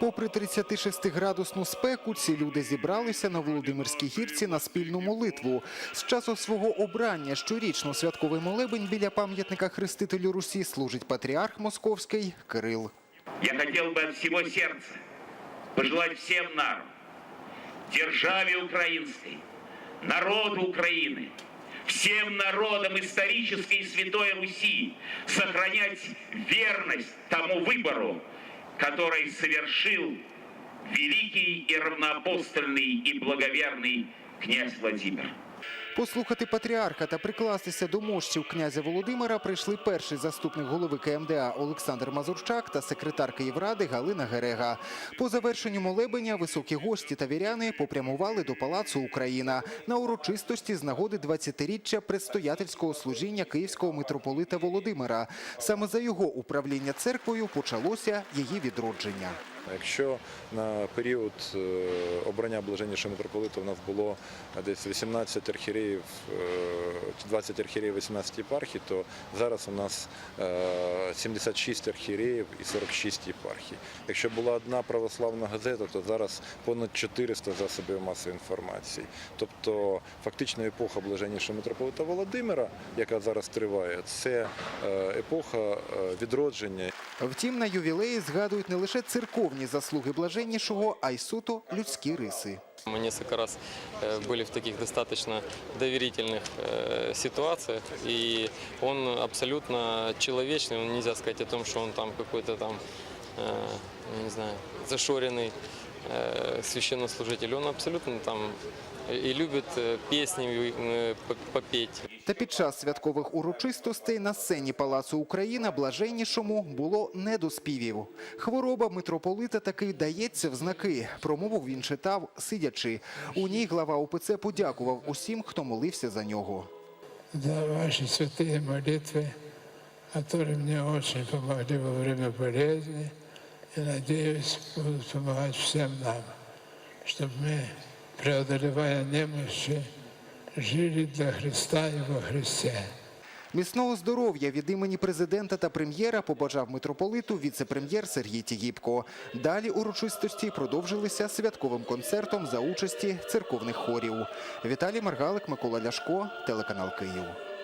Попри 36-градусну спеку, ці люди зібралися на Володимирській гірці на спільну молитву. З часу свого обрання щорічно святковий молебень біля пам'ятника хрестителю Русі служить патріарх московський Кирил. Я хотел бы от всего сердца пожелать всем нам, державе украинской, народу Украины, всем народам исторической и святой Руси сохранять верность тому выбору, который совершил великий и равноапостольный и благоверный князь Владимир. Послухати патріарха та прикластися до мощів князя Володимира прийшли перший заступник голови КМДА Олександр Мазурчак та секретар Київради Галина Герега. По завершенню молебеня високі гості та віряни попрямували до Палацу Україна на урочистості з нагоди 20-річчя предстоятельського служіння київського митрополита Володимира. Саме за його управління церквою почалося її відродження. Якщо на період е, обрання блаженнішого митрополита в нас було десь 18 архієреїв, е, 20 архієреїв 18 єпархій, то зараз у нас е, 76 архієреїв і 46 єпархій. Якщо була одна православна газета, то зараз понад 400 засобів масової інформації. Тобто фактично епоха блаженнішого митрополита Володимира, яка зараз триває, це е, епоха е, відродження Втім, на ювілеї згадують не лише церковні заслуги блаженнішого, а й суто людські риси. Мы несколько раз э, были в таких достаточно доверительных э, ситуациях, и он абсолютно человечный, он нельзя сказать о том, что он там какой-то там, э, я не знаю, зашоренный э, священнослужитель. Он абсолютно там и любит э, песни э, по- попеть. Та під час святкових урочистостей на сцені Палацу Україна блаженнішому було не до співів. Хвороба митрополита таки дається в знаки. Промову він читав, сидячи. У ній глава УПЦ подякував усім, хто молився за нього. за ваши святые молитвы, которые мне очень помогли во время болезни и, надеюсь, будут помогать всем нам, чтобы мы, преодолевая немощи, жили для Христа і во Христе. Міцного здоров'я від імені президента та прем'єра побажав митрополиту віце-прем'єр Сергій Тігіпко. Далі урочистості продовжилися святковим концертом за участі церковних хорів. Віталій Маргалик, Микола Ляшко, телеканал Київ.